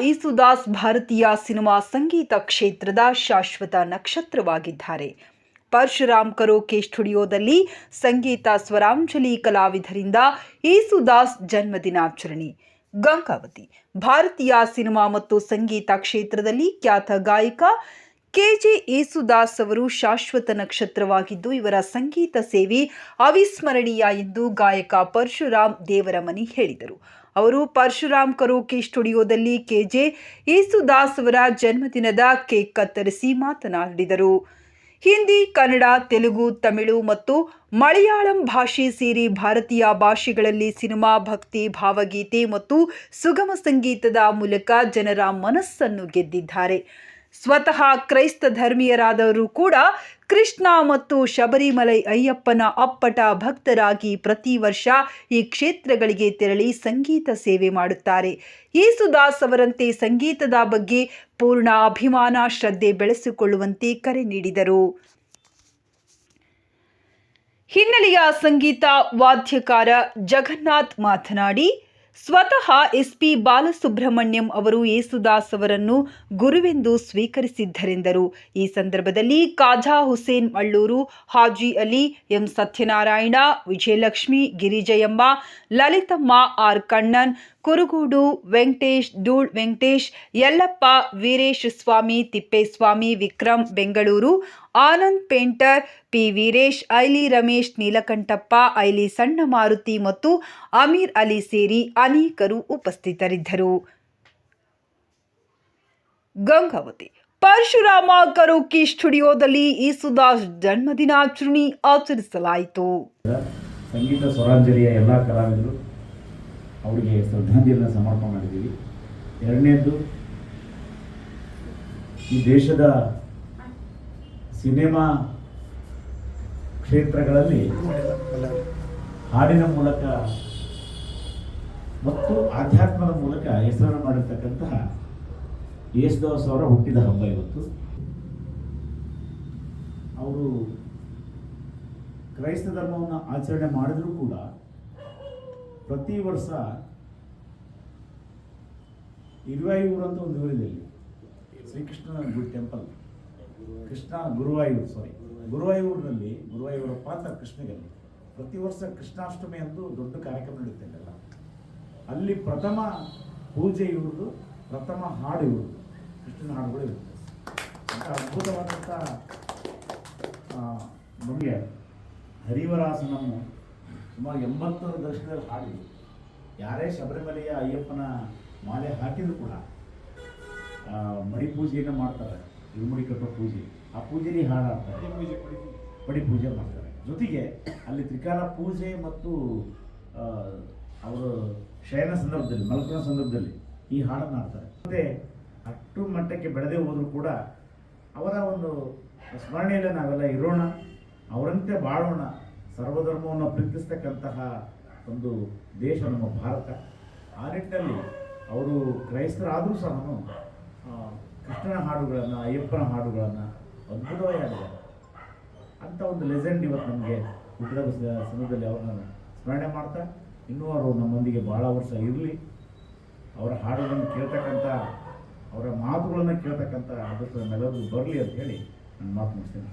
ಈಸುದಾಸ್ ಭಾರತೀಯ ಸಿನಿಮಾ ಸಂಗೀತ ಕ್ಷೇತ್ರದ ಶಾಶ್ವತ ನಕ್ಷತ್ರವಾಗಿದ್ದಾರೆ. ಪರಶುರಾಮ್ ಕರೋಕೆ ಸ್ಟುಡಿಯೋದಲ್ಲಿ ಸಂಗೀತ ಸ್ವರಾಂಜಲಿ ಕಲಾವಿದರಿಂದ ಈಸುದಾಸ್ ಜನ್ಮದಿನಾಚರಣೆ. ಗಂಗಾವತಿ, ಭಾರತೀಯ ಸಿನಿಮಾ ಮತ್ತು ಸಂಗೀತ ಕ್ಷೇತ್ರದಲ್ಲಿ ಖ್ಯಾತ ಗಾಯಕ ಕೆಜೆ ಯೇಸುದಾಸ್ ಅವರು ಶಾಶ್ವತ ನಕ್ಷತ್ರವಾಗಿದ್ದು, ಇವರ ಸಂಗೀತ ಸೇವೆ ಅವಿಸ್ಮರಣೀಯ ಎಂದು ಗಾಯಕ ಪರಶುರಾಮ್ ದೇವರಮನಿ ಹೇಳಿದರು. ಅವರು ಪರಶುರಾಮ್ ಕರೋಕೆ ಸ್ಟುಡಿಯೋದಲ್ಲಿ ಕೆಜೆ ಯೇಸುದಾಸ್ ಅವರ ಜನ್ಮದಿನದ ಕೇಕ್ ಕತ್ತರಿಸಿ ಮಾತನಾಡಿದರು. ಹಿಂದಿ, ಕನ್ನಡ, ತೆಲುಗು, ತಮಿಳು ಮತ್ತು ಮಲಯಾಳಂ ಭಾಷೆ ಸೇರಿ ಭಾರತೀಯ ಭಾಷೆಗಳಲ್ಲಿ ಸಿನಿಮಾ, ಭಕ್ತಿ, ಭಾವಗೀತೆ ಮತ್ತು ಸುಗಮ ಸಂಗೀತದ ಮೂಲಕ ಜನರ ಮನಸ್ಸನ್ನು ಗೆದ್ದಿದ್ದಾರೆ. ಸ್ವತಃ ಕ್ರೈಸ್ತ ಧರ್ಮೀಯರಾದವರು ಕೂಡ ಕೃಷ್ಣ ಮತ್ತು ಶಬರಿಮಲೈ ಅಯ್ಯಪ್ಪನ ಅಪ್ಪಟ ಭಕ್ತರಾಗಿ ಪ್ರತಿ ವರ್ಷ ಈ ಕ್ಷೇತ್ರಗಳಿಗೆ ತೆರಳಿ ಸಂಗೀತ ಸೇವೆ ಮಾಡುತ್ತಾರೆ. ಯೇಸುದಾಸ್ ಅವರಂತೆ ಸಂಗೀತದ ಬಗ್ಗೆ ಪೂರ್ಣ ಅಭಿಮಾನ, ಶ್ರದ್ಧೆ ಬೆಳೆಸಿಕೊಳ್ಳುವಂತೆ ಕರೆ ನೀಡಿದರು. ಹಿನ್ನೆಲೆಯ ಸಂಗೀತ ವಾದ್ಯಕಾರ ಜಗನ್ನಾಥ್ ಮಾತನಾಡಿ ಸ್ವತಃ ಎಸ್ ಪಿ ಬಾಲಸುಬ್ರಹ್ಮಣ್ಯಂ ಅವರು ಯೇಸುದಾಸ್ ಅವರನ್ನು ಗುರುವೆಂದು ಸ್ವೀಕರಿಸಿದ್ದರೆಂದರು. ಈ ಸಂದರ್ಭದಲ್ಲಿ Khaja Hussain Mallur, Haji Ali, M. Satyanarayana, Vijayalakshmi, Girijayamma, Lalithamma R. Kannan, Kurugodu, Venkatesh Dool Venkatesh, Yallappa, Veeresh Swamy, Thippeswamy, Vikram, Bengaluru Anand painter, P. Veeresh, Aili Ramesh, Neelakanthappa, Aili Sanna Maruthi ಮತ್ತು ಅಮೀರ್ ಅಲಿ ಸೇರಿ ಅನೇಕರು ಉಪಸ್ಥಿತರಿದ್ದರು. ಗಂಗಾವತಿ, ಪರಶುರಾಮ ಕರೋಕಿ ಸ್ಟುಡಿಯೋದಲ್ಲಿ ಈಸುದಾಸ್ ಜನ್ಮದಿನಾಚರಣೆ ಆಚರಿಸಲಾಯಿತು. ಸಂಗೀತ ಸ್ವರಾಂಜಲಿಯ ಎಲ್ಲ ಕಲಾವಿದರು ಅವರಿಗೆ ಶ್ರದ್ಧಾಂಜಲಿಯನ್ನು ಸಮರ್ಪಣೆ ಮಾಡಿದ್ದೀವಿ. ಎರಡನೇದ್ದು, ಈ ದೇಶದ ಸಿನಿಮಾ ಕ್ಷೇತ್ರಗಳಲ್ಲಿ ಹಾಡಿನ ಮೂಲಕ ಮತ್ತು ಆಧ್ಯಾತ್ಮದ ಮೂಲಕ ಹೆಸರನ್ನು ಮಾಡಿರ್ತಕ್ಕಂತಹ ಯೇಸುದಾಸ್ ಅವರ ಹುಟ್ಟಿದ ಹಬ್ಬ ಇವತ್ತು. ಅವರು ಕ್ರೈಸ್ತ ಧರ್ಮವನ್ನು ಆಚರಣೆ ಮಾಡಿದರೂ ಕೂಡ ಪ್ರತಿ ವರ್ಷ ಇರುವಾಯೂರು ಅಂತ ಒಂದು ಊರಿದೆ ಶ್ರೀಕೃಷ್ಣನ good temple Krishna Guruvayur sorry ಗುರುವಾಯೂರಿನಲ್ಲಿ ಗುರುವಾಯೂರ ಪಾತ್ರ ಕೃಷ್ಣಗಲ್ಲಿ. ಪ್ರತಿ ವರ್ಷ ಕೃಷ್ಣಾಷ್ಟಮಿ ಅಂದು ದೊಡ್ಡ ಕಾರ್ಯಕ್ರಮ ನಡೀತಿದ್ದಲ್ಲ ಅಲ್ಲಿ ಪ್ರಥಮ ಪೂಜೆ ಇವ್ರದ್ದು ಪ್ರಥಮ ಹಾಡು ಇವ್ರದ್ದು ಕೃಷ್ಣನ ಹಾಡುಗಳು ಇರುತ್ತೆ. ಅಂತ ಅದ್ಭುತವಾದಂಥ ನಮಗೆ ಹರಿವರಾಸನಮ್ಮ ಸುಮಾರು ಎಂಬತ್ತರ ದಶಕದಲ್ಲಿ ಹಾಡಿದ್ರು. ಯಾರೇ ಶಬರಿಮಲೆಯ ಅಯ್ಯಪ್ಪನ ಮಾಲೆ ಹಾಕಿದ್ರು ಕೂಡ ಆ, ಮಡಿ ಪೂಜೆಯನ್ನು ಮಾಡ್ತಾರೆ. ಇರುಮುಡಿ ಕಟ್ಟೋ ಪೂಜೆ. ಆ ಪೂಜೆಲಿ ಹಾಡು ಹಾಡ್ತಾರೆ ಪಡಿ ಪೂಜೆ ಮಾಡ್ತಾರೆ. ಜೊತೆಗೆ ಅಲ್ಲಿ ತ್ರಿಕಾಲ ಪೂಜೆ ಮತ್ತು ಅವರು ಶಯನ ಸಂದರ್ಭದಲ್ಲಿ ಮಲ್ಕನ ಸಂದರ್ಭದಲ್ಲಿ ಈ ಹಾಡನ್ನು ಹಾಡ್ತಾರೆ. ಮತ್ತೆ ಅಷ್ಟು ಮಟ್ಟಕ್ಕೆ ಬೆಳೆದೇ ಹೋದರೂ ಕೂಡ ಅವರ ಒಂದು ಸ್ಮರಣೆಯಲ್ಲಿ ನಾವೆಲ್ಲ ಇರೋಣ ಅವರಂತೆ ಬಾಳೋಣ ಸರ್ವಧರ್ಮವನ್ನು ಪ್ರೀತಿಸ್ತಕ್ಕಂತಹ ಒಂದು ದೇಶ ನಮ್ಮ ಭಾರತ. ಆ ನಿಟ್ಟಿನಲ್ಲಿ ಅವರು ಕ್ರೈಸ್ತರಾದರೂ ಸಹ ಕೃಷ್ಣನ ಹಾಡುಗಳನ್ನು, ಅಯ್ಯಪ್ಪನ ಹಾಡುಗಳನ್ನು ಅದ್ಭುತವಾಗಿ ಹಾಡಿದ್ದಾರೆ ಅಂಥ ಒಂದು ಲೆಜೆಂಡ್ ಇವತ್ತು ನಮಗೆ ಹುಟ್ಟಿದ ಸಮಯದಲ್ಲಿ ಅವ್ರನ್ನ ಸ್ಮರಣೆ ಮಾಡ್ತಾ, ಇನ್ನೂ ಅವರು ನಮ್ಮೊಂದಿಗೆ ಭಾಳ ವರ್ಷ ಇರಲಿ. ಅವರ ಹಾಡುಗಳನ್ನು ಕೇಳ್ತಕ್ಕಂಥ, ಅವರ ಮಾತುಗಳನ್ನು ಕೇಳ್ತಕ್ಕಂಥ ಅದೃಷ್ಟ ನಮ್ಮೆಲ್ಲರಿಗೂ ಬರಲಿ ಅಂತ ಹೇಳಿ ನಾನು ಮಾತು ಮುಗಿಸ್ತೇನೆ.